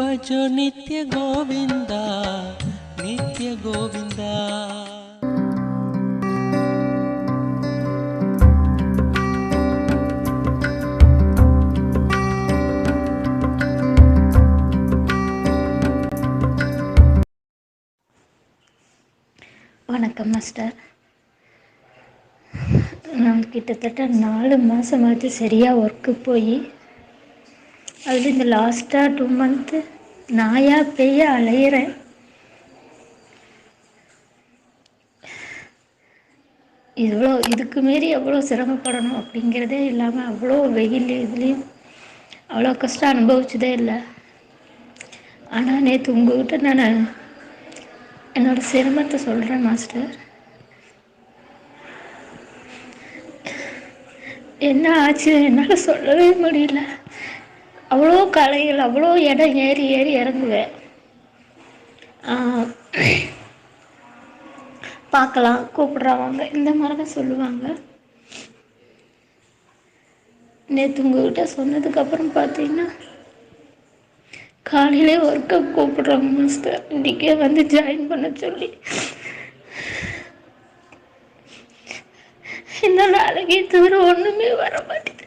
भजो नित्य गोविन्दा नित्य गोविन्दा வணக்கம் மாஸ்டர். நான் கிட்டத்தட்ட நாலு மாதமாச்சு சரியாக ஒர்க்கு போய் அதில் இந்த லாஸ்ட்டாக டூ மந்த்து நாயா பெய்ய அலையிறேன். இவ்வளோ இதுக்கு மீறி எவ்வளோ சிரமப்படணும் அப்படிங்கிறதே இல்லாமல் அவ்வளோ வெயில் இதுலேயும் அவ்வளோ கஷ்டம் அனுபவிச்சதே இல்லை. ஆனால் நேற்று உங்ககிட்ட நான் என்னோட சிரமத்தை சொல்கிறேன் மாஸ்டர் என்ன ஆச்சு? என்னால் சொல்லவே முடியல. அவ்வளோ கலைகள் அவ்வளோ இடம் ஏறி ஏறி இறங்குவேன். பார்க்கலாம் கூப்பிடுறவங்க இந்த மாதிரி தான் சொல்லுவாங்க. நேற்று உங்ககிட்ட சொன்னதுக்கப்புறம் பார்த்தீங்கன்னா காலையிலே ஒர்க்கை கூப்பிடுறாங்க மாஸ்டர் இன்றைக்கே வந்து ஜாயின் பண்ண சொல்லி. இந்த நாளைக்கு தவிர ஒன்றுமே வர மாட்டேங்குது.